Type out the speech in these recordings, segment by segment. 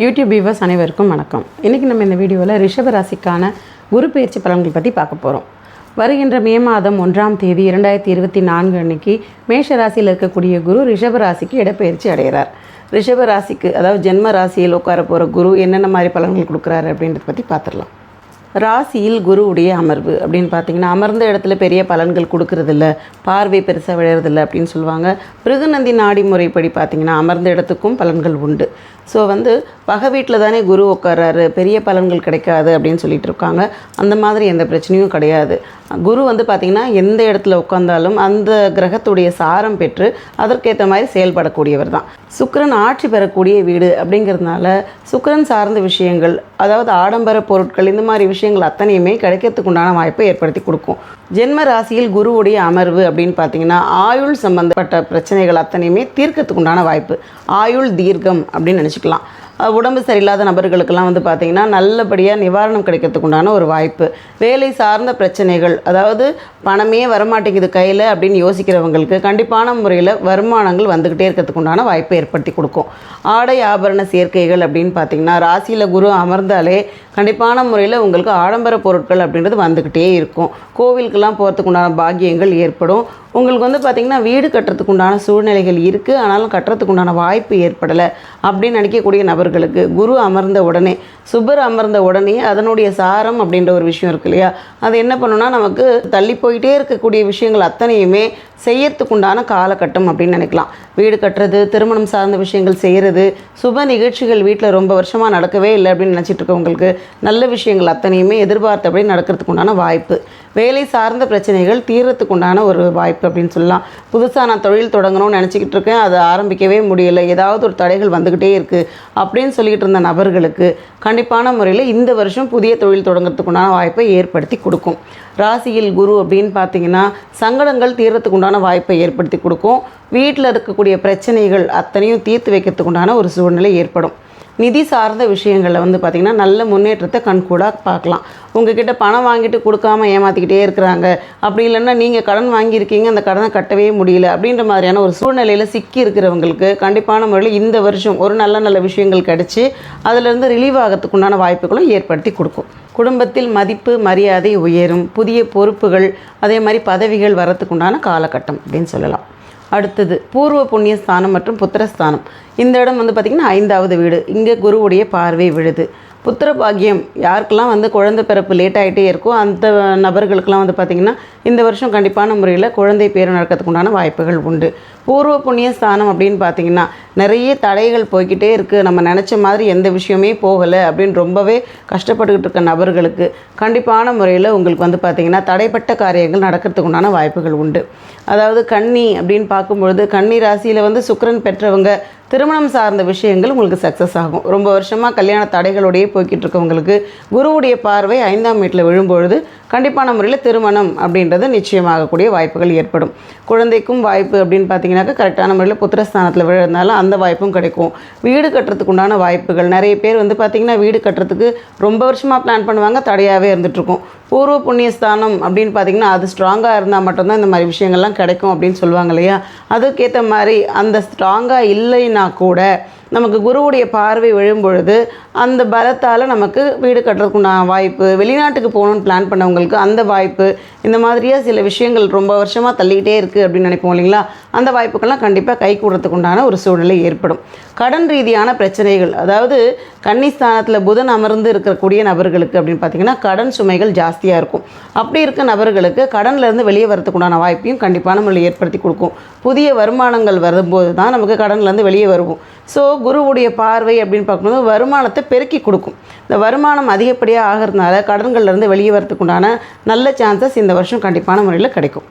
YouTube viewers அனைவருக்கும் வணக்கம். இன்றைக்கி நம்ம இந்த வீடியோவில் ரிஷப ராசிக்கான குரு பயிற்சி பலன்கள் பற்றி பார்க்க போகிறோம் வருகின்ற மே மாதம் ஒன்றாம் தேதி இரண்டாயிரத்தி இருபத்தி நான்கு அன்னைக்கு மேஷ ராசியில் இருக்கக்கூடிய குரு ரிஷப ராசிக்கு இடப்பெயர்ச்சி அடைகிறார். ரிஷப ராசிக்கு அதாவது ஜென்ம ராசியில் உட்கார போகிற குரு என்னென்ன மாதிரி பலன்கள் கொடுக்குறாரு அப்படின்றத பற்றி பார்த்துடலாம். ராசியில் குருவுடைய அமர்வு அப்படின்னு பார்த்தீங்கன்னா அமர்ந்த இடத்துல பெரிய பலன்கள் கொடுக்கறதில்ல பார்வை பெருசாக விழறதில்ல அப்படின்னு சொல்லுவாங்க. பிருகுநந்தி நாடி முறைப்படி பார்த்தீங்கன்னா அமர்ந்த இடத்துக்கும் பலன்கள் உண்டு. ஸோ வந்து பகை வீட்டில் தானே குரு உட்காராரு பெரிய பலன்கள் கிடைக்காது அப்படின்னு சொல்லிட்டு இருக்காங்க. அந்த மாதிரி எந்த பிரச்சனையும் கிடையாது. குரு வந்து பார்த்திங்கன்னா எந்த இடத்துல உட்காந்தாலும் அந்த கிரகத்துடைய சாரம் பெற்று அதற்கேற்ற மாதிரி செயல்படக்கூடியவர் தான். சுக்கரன் ஆட்சி பெறக்கூடிய வீடு அப்படிங்கிறதுனால சுக்கரன் சார்ந்த விஷயங்கள் அதாவது ஆடம்பர பொருட்கள் இந்த மாதிரி விஷயங்கள் அத்தனையுமே கிடைக்கிறதுக்கு உண்டான வாய்ப்பை ஏற்படுத்தி கொடுக்கும். ஜென்ம ராசியில் குருவுடைய அமர்வு அப்படின்னு பார்த்தீங்கன்னா ஆயுள் சம்பந்தப்பட்ட பிரச்சனைகள் அத்தனையுமே தீர்க்கறதுக்கு உண்டான வாய்ப்பு. ஆயுள் தீர்க்கம் அப்படின்னு நினச்சி வச்சுக்கலாம். உடம்பு சரியில்லாத நபர்களுக்கெல்லாம் வந்து பார்த்திங்கன்னா நல்லபடியாக நிவாரணம் கிடைக்கிறதுக்கு உண்டான ஒரு வாய்ப்பு. வேலை சார்ந்த பிரச்சனைகள் அதாவது பணமே வரமாட்டேங்குது கையில் அப்படின்னு யோசிக்கிறவங்களுக்கு கண்டிப்பான முறையில் வருமானங்கள் வந்துக்கிட்டே இருக்கிறதுக்கு உண்டான வாய்ப்பை ஏற்படுத்தி கொடுக்கும். ஆடை ஆபரண சேர்க்கைகள் அப்படின்னு பார்த்தீங்கன்னா ராசியில் குரு அமர்ந்தாலே கண்டிப்பான முறையில் உங்களுக்கு ஆடம்பர பொருட்கள் அப்படின்றது வந்துக்கிட்டே இருக்கும். கோவிலுக்கெல்லாம் போகிறதுக்கு உண்டான பாக்கியங்கள் ஏற்படும். உங்களுக்கு வந்து பார்த்திங்கன்னா வீடு கட்டுறதுக்கு உண்டான சூழ்நிலைகள் இருக்குது ஆனாலும் கட்டுறதுக்கு உண்டான வாய்ப்பு ஏற்படலை அப்படின்னு நினைக்கக்கூடிய நபர்களுக்கு குரு அமர்ந்த உடனே சுபர் அமர்ந்த உடனே அதனுடைய சாரம் அப்படின்ற ஒரு விஷயம் இருக்கு இல்லையா? அது என்ன பண்ணுன்னா நமக்கு தள்ளி போயிட்டே இருக்கக்கூடிய விஷயங்கள் அத்தனையுமே செய்யறதுக்குண்டான காலகட்டம் அப்படின்னு நினைக்கலாம். வீடு கட்டுறது திருமணம் சார்ந்த விஷயங்கள் செய்கிறது சுப நிகழ்ச்சிகள் வீட்டில் ரொம்ப வருஷமாக நடக்கவே இல்லை அப்படின்னு நினச்சிட்டு இருக்கவங்களுக்கு நல்ல விஷயங்கள் அத்தனையுமே எதிர்பார்த்தபடி நடக்கிறதுக்குண்டான வாய்ப்பு. வேலை சார்ந்த பிரச்சனைகள் தீர்றதுக்கு உண்டான ஒரு வாய்ப்பு அப்படின்னு சொல்லலாம். புதுசாக நான் தொழில் தொடங்கணும்னு நினச்சிக்கிட்டு இருக்கேன். அதை ஆரம்பிக்கவே முடியல. ஏதாவது ஒரு தடைகள் வந்துக்கிட்டே இருக்குது அப்படின்னு சொல்லிக்கிட்டு இருந்த நபர்களுக்கு கண்டிப்பான முறையில் இந்த வருஷம் புதிய தொழில் தொடங்கிறதுக்குண்டான வாய்ப்பை ஏற்படுத்தி கொடுக்கும். ராசியில் குரு அப்படின்னு பார்த்தீங்கன்னா சங்கடங்கள் தீர்றதுக்கு உண்டான வாய்ப்பை ஏற்படுத்தி கொடுக்கும். வீட்டில் இருக்கக்கூடிய பிரச்சனைகள் அத்தனையும் தீர்த்து வைக்கிறதுக்கு உண்டான ஒரு சூழ்நிலை ஏற்படும். நிதி சார்ந்த விஷயங்களில் வந்து பார்த்திங்கன்னா நல்ல முன்னேற்றத்தை கண்கூடாக பார்க்கலாம். உங்ககிட்ட பணம் வாங்கிட்டு கொடுக்காம ஏமாற்றிக்கிட்டே இருக்கிறாங்க. அப்படி இல்லைன்னா நீங்கள் கடன் வாங்கியிருக்கீங்க அந்த கடனை கட்டவே முடியல அப்படின்ற மாதிரியான ஒரு சூழ்நிலையில் சிக்கி இருக்கிறவங்களுக்கு கண்டிப்பான முறையில் இந்த வருஷம் ஒரு நல்ல நல்ல விஷயங்கள் கிடச்சி அதிலிருந்து ரிலீவ் ஆகிறதுக்கு உண்டான வாய்ப்புகளும் ஏற்படுத்தி கொடுக்கும். குடும்பத்தில் மதிப்பு மரியாதை உயரும். புதிய பொறுப்புகள் அதே மாதிரி பதவிகள் வரத்துக்குண்டான காலகட்டம் அப்படின்னு சொல்லலாம். அடுத்தது பூர்வ புண்ணிய ஸ்தானம் மற்றும் புத்திரஸ்தானம் இந்த இடம் வந்து பார்த்திங்கன்னா ஐந்தாவது வீடு. இங்கே குருவுடைய பார்வை விழுது. புத்திர பாக்கியம் யாருக்கெல்லாம் வந்து குழந்தை பிறப்பு லேட் ஆகிட்டே இருக்கோ அந்த நபர்களுக்கெல்லாம் வந்து பார்த்திங்கன்னா இந்த வருஷம் கண்டிப்பான முறையில் குழந்தை பேர் நடக்கிறதுக்கு உண்டான வாய்ப்புகள் உண்டு. பூர்வ புண்ணிய ஸ்தானம் அப்படின்னு பார்த்தீங்கன்னா நிறைய தடைகள் போய்கிட்டே இருக்குது நம்ம நினச்ச மாதிரி எந்த விஷயமே போகலை அப்படின்னு ரொம்பவே கஷ்டப்பட்டுக்கிட்டு இருக்க நபர்களுக்கு கண்டிப்பான முறையில் உங்களுக்கு வந்து பார்த்திங்கன்னா தடைப்பட்ட காரியங்கள் நடக்கிறதுக்கு உண்டான வாய்ப்புகள் உண்டு. அதாவது கன்னி அப்படின்னு பார்க்கும்பொழுது கன்னி ராசியில் வந்து சுக்கரன் பெற்றவங்க திருமணம் சார்ந்த விஷயங்கள் உங்களுக்கு சக்ஸஸ் ஆகும். ரொம்ப வருஷமாக கல்யாண தடைகளோடையே போய்கிட்டு இருக்கவங்களுக்கு குருவுடைய பார்வை ஐந்தாம் வீட்டில் விழும்பொழுது கண்டிப்பான முறையில் திருமணம் அப்படின்றது நிச்சயமாகக்கூடிய வாய்ப்புகள் ஏற்படும். குழந்தைக்கும் வாய்ப்பு அப்படின்னு பார்த்தீங்கன்னாக்கா கரெக்டான முறையில் புத்திரஸ்தானத்தில் விழுந்தாலும் அந்த வாய்ப்பும் கிடைக்கும். வீடு கட்டுறதுக்குண்டான வாய்ப்புகள். நிறைய பேர் வந்து பார்த்திங்கன்னா வீடு கட்டுறதுக்கு ரொம்ப வருஷமாக பிளான் பண்ணுவாங்க. தடையாகவே இருந்துகிட்ருக்கும் பூர்வ புண்ணிய ஸ்தானம் அப்படின்னு பார்த்தீங்கன்னா அது ஸ்ட்ராங்காக இருந்தால் மட்டும்தான் இந்த மாதிரி விஷயங்கள்லாம் கிடைக்கும் அப்படின்னு சொல்லுவாங்க இல்லையா? அதுக்கேற்ற மாதிரி அந்த ஸ்ட்ராங்காக இல்லைன்னா கூட நமக்கு குருவுடைய பார்வை விழும்பொழுது அந்த பலத்தால் நமக்கு வீடு கட்டுறதுக்குண்டான வாய்ப்பு வெளிநாட்டுக்கு போகணும்னு பிளான் பண்ணவங்களுக்கு அந்த வாய்ப்பு இந்த மாதிரியாக சில விஷயங்கள் ரொம்ப வருஷமாக தள்ளிக்கிட்டே இருக்குது அப்படின்னு நினைப்போம் இல்லைங்களா? அந்த வாய்ப்புக்கெல்லாம் கண்டிப்பாக கை கூடுறதுக்குண்டான ஒரு சூழ்நிலை ஏற்படும். கடன் ரீதியான பிரச்சனைகள் அதாவது கன்னிஸ்தானத்தில் புதன் அமர்ந்து இருக்கக்கூடிய நபர்களுக்கு அப்படின்னு பார்த்தீங்கன்னா கடன் சுமைகள் ஜாஸ்தியாக இருக்கும். அப்படி இருக்க நபர்களுக்கு கடன்லேருந்து வெளியே வரத்துக்குண்டான உண்டான வாய்ப்பையும் கண்டிப்பான முறையில் ஏற்படுத்தி கொடுக்கும். புதிய வருமானங்கள் வரும்போது தான் நமக்கு கடன்லேருந்து வெளியே வருவோம். ஸோ குருவுடைய பார்வை அப்படின்னு பார்க்கும்போது வருமானத்தை பெருக்கி கொடுக்கும். இந்த வருமானம் அதிகப்படியாக ஆகிறதுனால கடன்கள்லேருந்து வெளியே வரத்துக்குண்டான உண்டான நல்ல சான்சஸ் இந்த வருஷம் கண்டிப்பான முறையில் கிடைக்கும்.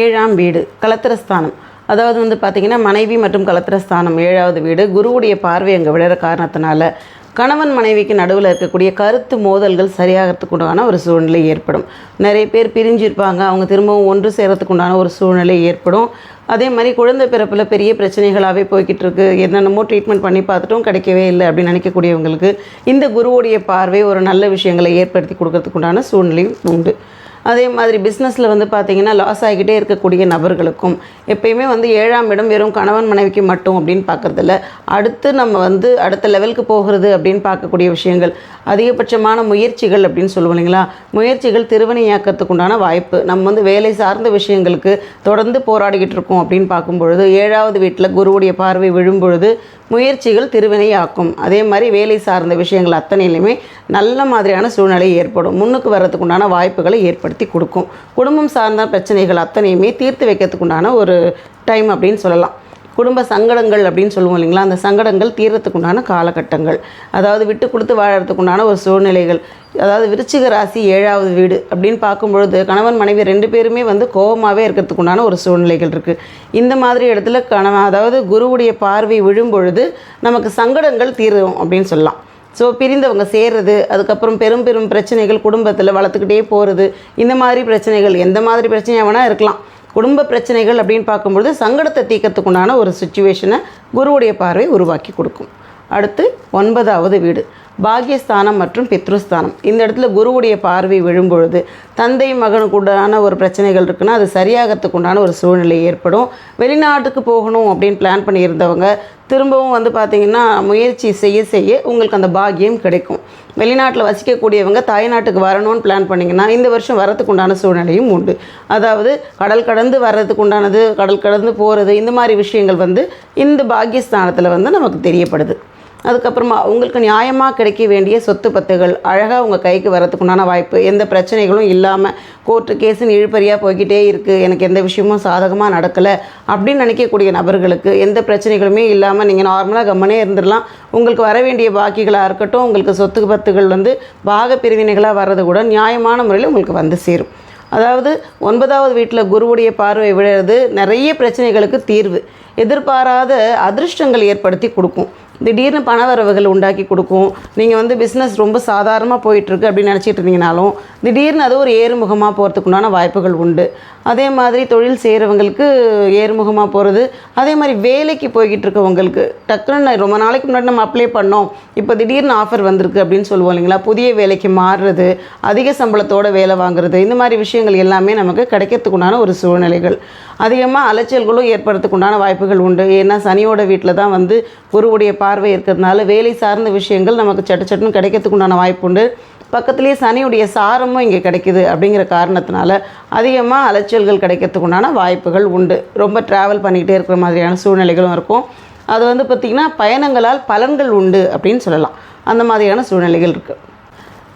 ஏழாம் வீடு கலத்திரஸ்தானம் அதாவது வந்து பார்த்திங்கன்னா மனைவி மற்றும் கலத்திரஸ்தானம் ஏழாவது வீடு. குருவுடைய பார்வை அங்கே விழுற காரணத்தினால கணவன் மனைவிக்கு நடுவில் இருக்கக்கூடிய கருத்து மோதல்கள் சரியாகிறதுக்கு உண்டான ஒரு சூழ்நிலை ஏற்படும். நிறைய பேர் பிரிஞ்சிருப்பாங்க. அவங்க திரும்பவும் ஒன்று சேரத்துக்கு உண்டான ஒரு சூழ்நிலை ஏற்படும். அதே மாதிரி குழந்தை பிறப்பில் பெரிய பிரச்சனைகளாகவே போய்கிட்டு இருக்கு என்னென்னமோ ட்ரீட்மெண்ட் பண்ணி பார்த்துட்டும் கிடைக்கவே இல்லை அப்படின்னு நினைக்கக்கூடியவங்களுக்கு இந்த குருவுடைய பார்வை ஒரு நல்ல விஷயங்களை ஏற்படுத்தி கொடுக்கறதுக்கு உண்டான சூழ்நிலையும் உண்டு. அதே மாதிரி பிஸ்னஸில் வந்து பார்த்திங்கன்னா லாஸ் ஆகிக்கிட்டே இருக்கக்கூடிய நபர்களுக்கும் எப்பயுமே வந்து ஏழாம் இடம் வெறும் கணவன் மனைவிக்கு மட்டும் அப்படின்னு பார்க்குறதில்ல அடுத்து நம்ம வந்து அடுத்த லெவலுக்கு போகிறது அப்படின்னு பார்க்கக்கூடிய விஷயங்கள் அதிகபட்சமான முயற்சிகள் அப்படின்னு சொல்லுவோம் இல்லைங்களா? முயற்சிகள் திருவனையாக்கத்துக்கு உண்டான வாய்ப்பு. நம்ம வந்து வேலை சார்ந்த விஷயங்களுக்கு தொடர்ந்து போராடிக்கிட்டு இருக்கோம் அப்படின்னு பார்க்கும்பொழுது ஏழாவது வீட்டில் குருவுடைய பார்வை விழும்பொழுது முயற்சிகள் திருவினையாக்கும். அதே மாதிரி வேலை சார்ந்த விஷயங்கள் அத்தனையிலுமே நல்ல மாதிரியான சூழ்நிலை ஏற்படும். முன்னுக்கு வர்றதுக்கு உண்டான வாய்ப்புகளை ஏற்படுத்தி கொடுக்கும். குடும்பம் சார்ந்த பிரச்சனைகள் அத்தனையுமே தீர்த்து வைக்கிறதுக்கு உண்டான ஒரு டைம் அப்படின்னு சொல்லலாம். குடும்ப சங்கடங்கள் அப்படின்னு சொல்லுவோம் இல்லைங்களா? அந்த சங்கடங்கள் தீரத்துக்குண்டான காலகட்டங்கள். அதாவது விட்டு கொடுத்து வாழறதுக்கு உண்டான ஒரு சூழ்நிலைகள். அதாவது விருச்சிக ராசி ஏழாவது வீடு அப்படின்னு பார்க்கும்பொழுது கணவன் மனைவி ரெண்டு பேருமே வந்து கோபமாகவே இருக்கிறதுக்குண்டான ஒரு சூழ்நிலைகள் இருக்குது இந்த மாதிரி இடத்துல கணவன் அதாவது குருவுடைய பார்வை விழும்பொழுது நமக்கு சங்கடங்கள் தீரும் அப்படின்னு சொல்லலாம். ஸோ பிரிந்தவங்க சேர்றது அதுக்கப்புறம் பெரும் பெரும் பிரச்சனைகள் குடும்பத்தில் வளர்த்துக்கிட்டே போகிறது இந்த மாதிரி பிரச்சனைகள் எந்த மாதிரி பிரச்சனையாக வேணால் இருக்கலாம். குடும்ப பிரச்சனைகள் அப்படின்னு பார்க்கும்பொழுது சங்கடத்தை தீர்க்கத்துக்குண்டான ஒரு சுச்சுவேஷனை குருவுடைய பார்வை உருவாக்கி கொடுக்கும். அடுத்து ஒன்பதாவது வீடு. பாகியஸ்தானம் மற்றும் பித்ருஸ்தானம். இந்த இடத்துல குருவுடைய பார்வை விழும்பொழுது தந்தை மகனுக்கு உண்டான ஒரு பிரச்சனைகள் இருக்குன்னா அது சரியாகிறதுக்கு உண்டான ஒரு சூழ்நிலை ஏற்படும். வெளிநாட்டுக்கு போகணும் அப்படின்னு பிளான் பண்ணியிருந்தவங்க திரும்பவும் வந்து பார்த்திங்கன்னா முயற்சி செய்ய செய்ய உங்களுக்கு அந்த பாக்கியம் கிடைக்கும். வெளிநாட்டில் வசிக்கக்கூடியவங்க தாய்நாட்டுக்கு வரணும்னு பிளான் பண்ணிங்கன்னா இந்த வருஷம் வரத்துக்கு உண்டான சூழ்நிலையும் உண்டு. அதாவது கடல் கடந்து வர்றதுக்கு உண்டானது கடல் கடந்து போகிறது இந்த மாதிரி விஷயங்கள் வந்து இந்த பாக்கியஸ்தானத்தில் வந்து நமக்கு தெரியப்படுது. அதுக்கப்புறமா உங்களுக்கு நியாயமாக கிடைக்க வேண்டிய சொத்து பத்துகள் அழகாக உங்கள் கைக்கு வரதுக்குண்டான வாய்ப்பு எந்த பிரச்சனைகளும் இல்லாமல் கோர்ட்டு கேஸுன்னு இழுப்பறியாக போய்கிட்டே இருக்குது எனக்கு எந்த விஷயமும் சாதகமாக நடக்கலை அப்படின்னு நினைக்கக்கூடிய நபர்களுக்கு எந்த பிரச்சனைகளுமே இல்லாமல் நீங்கள் நார்மலாக கம்மனே இருந்துடலாம். உங்களுக்கு வர வேண்டிய பாக்கிகளாக இருக்கட்டும் உங்களுக்கு சொத்து பத்துகள் வந்து பாக பிரிவினைகளாக வர்றது கூட நியாயமான முறையில் உங்களுக்கு வந்து சேரும். அதாவது ஒன்பதாவது வீட்டில் குருவுடைய பார்வை விழுறது நிறைய பிரச்சனைகளுக்கு தீர்வு எதிர்பாராத அதிர்ஷ்டங்கள் ஏற்படுத்தி கொடுக்கும். திடீர்னு பணவரவுகள் உண்டாக்கி கொடுக்கும். நீங்கள் வந்து பிஸ்னஸ் ரொம்ப சாதாரணமாக போயிட்டுருக்கு அப்படின்னு நினச்சிட்டு இருந்தீங்கனாலும் திடீர்னு அது ஒரு ஏறுமுகமாக போகிறதுக்குண்டான வாய்ப்புகள் உண்டு. அதே மாதிரி தொழில் செய்கிறவங்களுக்கு ஏறுமுகமாக போகிறது அதே மாதிரி வேலைக்கு போய்கிட்டு இருக்கவங்களுக்கு டக்குன்னு நான் ரொம்ப நாளைக்கு முன்னாடி நம்ம அப்ளை பண்ணோம் இப்போ திடீர்னு ஆஃபர் வந்திருக்கு அப்படின்னு சொல்லுவோம் இல்லைங்களா? புதிய வேலைக்கு மாறுறது அதிக சம்பளத்தோட வேலை வாங்குறது இந்த மாதிரி விஷயங்கள் எல்லாமே நமக்கு கிடைக்கிறதுக்குண்டான ஒரு சூழ்நிலைகள். அதிகமாக அலைச்சல்களும் ஏற்படுறதுக்குண்டான வாய்ப்புகள் உண்டு. ஏன்னா சனியோட வீட்டில் தான் வந்து குருவுடைய பார்வை இருக்கிறதுனால வேலை சார்ந்த விஷயங்கள் நமக்கு சட்டு சட்டுன்னு கிடைக்கிறதுக்குண்டான வாய்ப்பு உண்டு. பக்கத்துலேயே சனியுடைய சாரமும் இங்கே கிடைக்குது அப்படிங்கிற காரணத்தினால அதிகமாக அலைச்சல்கள் கிடைக்கிறதுக்கு உண்டான வாய்ப்புகள் உண்டு. ரொம்ப ட்ராவல் பண்ணிக்கிட்டே இருக்கிற மாதிரியான சூழ்நிலைகளும் இருக்கும். அது வந்து பார்த்திங்கன்னா பயணங்களால் பலன்கள் உண்டு அப்படின்னு சொல்லலாம். அந்த மாதிரியான சூழ்நிலைகள் இருக்குது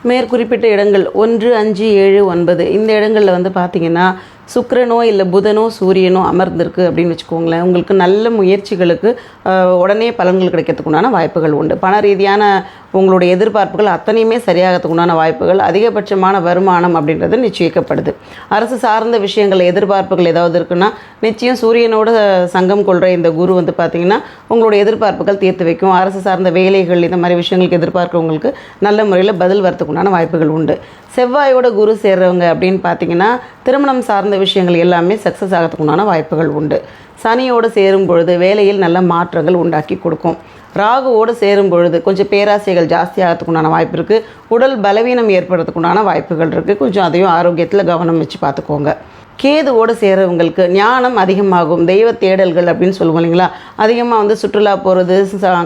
மேற்குறிப்பிட்ட இடங்கள் ஒன்று அஞ்சு ஏழு ஒன்பது. இந்த இடங்களில் வந்து பார்த்திங்கன்னா சுக்கரனோ இல்லை புதனோ சூரியனோ அமர்ந்திருக்கு அப்படின்னு வச்சுக்கோங்களேன். உங்களுக்கு நல்ல முயற்சிகளுக்கு உடனே பலன்கள் கிடைக்கிறதுக்கு உண்டான வாய்ப்புகள் உண்டு. பண ரீதியான உங்களுடைய எதிர்பார்ப்புகள் அத்தனையுமே சரியாகிறதுக்கு உண்டான வாய்ப்புகள் அதிகபட்சமான வருமானம் அப்படின்றது நிச்சயிக்கப்படுது. அரசு சார்ந்த விஷயங்கள் எதிர்பார்ப்புகள் ஏதாவது இருக்குன்னா நிச்சயம் சூரியனோட சங்கம் கொள்கிற இந்த குரு வந்து பார்த்திங்கன்னா உங்களுடைய எதிர்பார்ப்புகள் தீர்த்து வைக்கும். அரசு சார்ந்த வேலைகள் இந்த மாதிரி விஷயங்களுக்கு எதிர்பார்க்கிறவங்களுக்கு நல்ல முறையில் பதில் வரத்துக்கு உண்டான வாய்ப்புகள் உண்டு. செவ்வாயோட குரு சேர்றவங்க அப்படின்னு பார்த்தீங்கன்னா திருமணம் சார்ந்த விஷயங்கள் எல்லாமே சக்ஸஸ் ஆகிறதுக்கு உண்டான வாய்ப்புகள் உண்டு. சனியோடு சேரும் பொழுது வேலையில் நல்ல மாற்றங்கள் உண்டாக்கி கொடுக்கும். ராகுவோடு சேரும் பொழுது கொஞ்சம் பேராசைகள் ஜாஸ்தியாகிறதுக்குண்டான வாய்ப்பு இருக்குது உடல் பலவீனம் ஏற்படுறதுக்குண்டான வாய்ப்புகள் இருக்குது கொஞ்சம் அதையும் ஆரோக்கியத்தில் கவனம் வச்சு பார்த்துக்கோங்க. கேதுவோடு சேரவங்களுக்கு ஞானம் அதிகமாகும். தெய்வ தேடல்கள் அப்படின்னு சொல்லுவோம் இல்லைங்களா? அதிகமாக வந்து சுற்றுலா போகிறது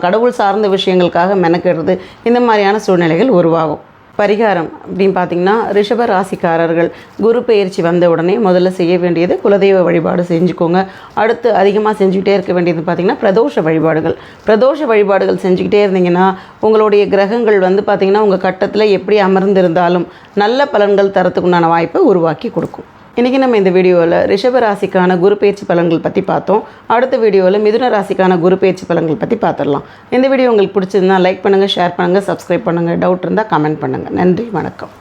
கடவுள் சார்ந்த விஷயங்களுக்காக மெனக்கிடுறது இந்த மாதிரியான சூழ்நிலைகள் உருவாகும். பரிகாரம் அப்படின்னு பார்த்தீங்கன்னா ரிஷப ராசிக்காரர்கள் குரு பயிற்சி வந்த உடனே முதல்ல செய்ய வேண்டியது குலதெய்வ வழிபாடு செஞ்சுக்கோங்க. அடுத்து அதிகமாக செஞ்சுக்கிட்டே இருக்க வேண்டியது பார்த்தீங்கன்னா பிரதோஷ வழிபாடுகள். பிரதோஷ வழிபாடுகள் செஞ்சுக்கிட்டே இருந்தீங்கன்னா உங்களுடைய கிரகங்கள் வந்து பார்த்தீங்கன்னா உங்கள் கட்டத்தில் எப்படி அமர்ந்திருந்தாலும் நல்ல பலன்கள் தரத்துக்குண்டான வாய்ப்பை உருவாக்கி கொடுக்கும். இன்றைக்கி நம்ம இந்த வீடியோவில் ரிஷப ராசிக்கான குரு பயிற்சி பலன்கள் பற்றி பார்த்தோம். அடுத்த வீடியோவில் மிதுன ராசிக்கான குரு பயிற்சி பலன்கள் பற்றி பார்த்துடலாம் இந்த வீடியோ உங்களுக்கு பிடிச்சிருந்தா லைக் பண்ணுங்கள் ஷேர் பண்ணுங்கள் சப்ஸ்கிரைப் பண்ணுங்கள் டவுட் இருந்தால் கமெண்ட் பண்ணுங்கள் நன்றி வணக்கம்.